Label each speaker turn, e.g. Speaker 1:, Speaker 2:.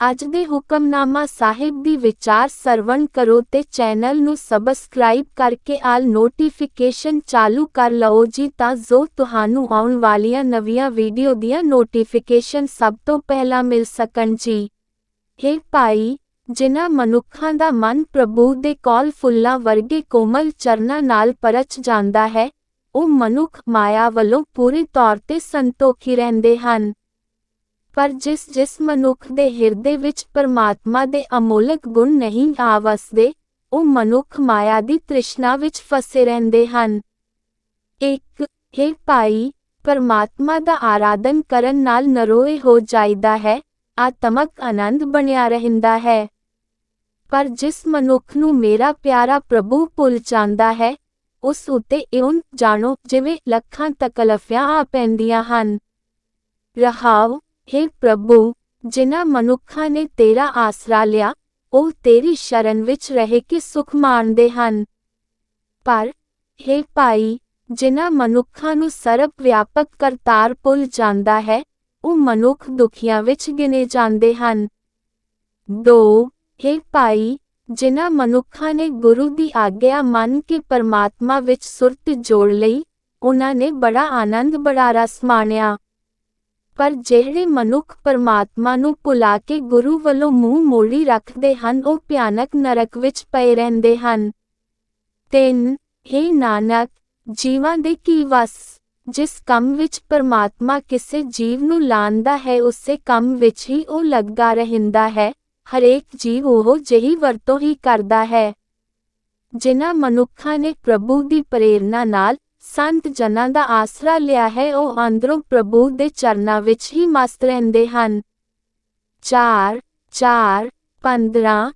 Speaker 1: ਅੱਜ ਦੇ ਹੁਕਮਨਾਮਾ ਸਾਹਿਬ ਦੀ ਵਿਚਾਰ ਸਰਵਣ ਕਰੋ ਤੇ ਚੈਨਲ ਨੂੰ ਸਬਸਕ੍ਰਾਈਬ ਕਰਕੇ ਆਲ ਨੋਟੀਫਿਕੇਸ਼ਨ ਚਾਲੂ ਕਰ ਲਓ ਜੀ ਤਾਂ ਜੋ ਤੁਹਾਨੂੰ ਆਉਣ ਵਾਲੀਆਂ ਨਵੀਆਂ ਵੀਡੀਓ ਦੀਆਂ ਨੋਟੀਫਿਕੇਸ਼ਨ ਸਭ ਤੋਂ ਪਹਿਲਾਂ ਮਿਲ ਸਕਣ ਜੀ। ਹੇ ਭਾਈ, ਜਿਨ੍ਹਾਂ ਮਨੁੱਖਾਂ ਦਾ ਮਨ ਪ੍ਰਭੂ ਦੇ ਕੌਲ ਫੁੱਲਾਂ ਵਰਗੇ ਕੋਮਲ ਚਰਨਾਂ ਨਾਲ ਪਰਚ ਜਾਂਦਾ ਹੈ, ਉਹ ਮਨੁੱਖ ਮਾਇਆ ਵੱਲੋਂ ਪੂਰੇ ਤੌਰ ਤੇ ਸੰਤੋਖੀ ਰਹਿੰਦੇ ਹਨ। ਪਰ ਜਿਸ ਜਿਸ ਮਨੁੱਖ ਦੇ ਹਿਰਦੇ ਵਿੱਚ ਪਰਮਾਤਮਾ ਦੇ ਅਮੋਲਕ ਗੁਣ ਨਹੀਂ ਆ ਵਸਦੇ, ਉਹ ਮਨੁੱਖ ਮਾਇਆ ਦੀ ਤ੍ਰਿਸ਼ਨਾ ਵਿੱਚ ਫਸੇ ਰਹਿੰਦੇ ਹਨ। ਇੱਕ, ਹੈ ਭਾਈ, ਪਰਮਾਤਮਾ ਦਾ ਆਰਾਧਨ ਕਰਨ ਨਾਲ ਨਰੋਏ ਹੋ ਜਾਂਦਾ ਹੈ, ਆਤਮਕ ਆਨੰਦ ਬਣਿਆ ਰਹਿੰਦਾ ਹੈ। ਪਰ ਜਿਸ ਮਨੁੱਖ ਨੂੰ ਮੇਰਾ ਪਿਆਰਾ ਪ੍ਰਭੂ ਭੁੱਲ ਜਾਂਦਾ ਹੈ, ਉਸ ਉਤੇ ਇਉਂ ਜਾਣੋ ਜਿਵੇਂ ਲੱਖਾਂ ਤਕਲਫੀਆਂ ਆ ਪੈਂਦੀਆਂ ਹਨ। ਰਹਾਉ हे ਪ੍ਰਭੂ ਜਿਨ੍ਹਾਂ ਮਨੁੱਖਾਂ ਨੇ ਤੇਰਾ ਆਸਰਾ ਲਿਆ ਉਹ ਤੇਰੀ ਸ਼ਰਨ ਵਿੱਚ ਰਹਿ ਕੇ ਸੁਖ ਮਾਣਦੇ ਹਨ ਪਰ हे ਭਾਈ ਜਿਨ੍ਹਾਂ ਮਨੁੱਖਾਂ ਨੂੰ ਸਰਬ ਵਿਆਪਕ ਕਰਤਾਰ ਭੁੱਲ ਜਾਂਦਾ ਹੈ ਉਹ ਮਨੁੱਖ ਦੁਖੀਆਂ ਵਿੱਚ ਗਿਣੇ ਜਾਂਦੇ ਹਨ 2 हे ਭਾਈ ਜਿਨ੍ਹਾਂ ਮਨੁੱਖਾਂ ਨੇ ਗੁਰੂ ਦੀ ਆਗਿਆ ਮੰਨ ਕੇ ਪਰਮਾਤਮਾ ਵਿੱਚ ਸੁਰਤ ਜੋੜ ਲਈ ਉਹਨਾਂ ਨੇ ਬੜਾ ਆਨੰਦ ਬੜਾ ਰਸ ਮਾਣਿਆ ਪਰ ਜਿਹੜੇ ਮਨੁੱਖ ਪਰਮਾਤਮਾ ਨੂੰ ਭੁਲਾ ਕੇ ਗੁਰੂ ਵੱਲੋਂ ਮੂੰਹ ਮੋੜੀ ਰੱਖਦੇ ਹਨ, ਉਹ ਭਿਆਨਕ ਨਰਕ ਵਿੱਚ ਪਏ ਰਹਿੰਦੇ ਹਨ। ਤਿੰਨ, ਹੇ ਨਾਨਕ, ਜੀਵਾਂ ਦੇ ਕੀ ਵਸ? ਜਿਸ ਕੰਮ ਵਿੱਚ ਪਰਮਾਤਮਾ ਕਿਸੇ ਜੀਵ ਨੂੰ ਲਾਂਦਾ ਹੈ, ਉਸੇ ਕੰਮ ਵਿੱਚ ਹੀ ਉਹ ਲੱਗਾ ਰਹਿੰਦਾ ਹੈ। ਹਰੇਕ ਜੀਵ ਉਹ ਜਿਹੀ ਵਰਤੋਂ ਹੀ ਕਰਦਾ ਹੈ, ਜਿਨ੍ਹਾਂ ਮਨੁੱਖਾਂ ਨੇ ਪ੍ਰਭੂ ਦੀ ਪ੍ਰੇਰਣਾ ਨਾਲ ਸੰਤ ਜਨਾਂ ਦਾ ਆਸਰਾ ਲਿਆ ਹੈ, ਉਹ ਅੰਦਰੋਂ ਪ੍ਰਭੂ ਦੇ ਚਰਨਾਂ ਵਿੱਚ ਹੀ ਮਸਤ ਰਹਿੰਦੇ ਹਨ। 4 4 15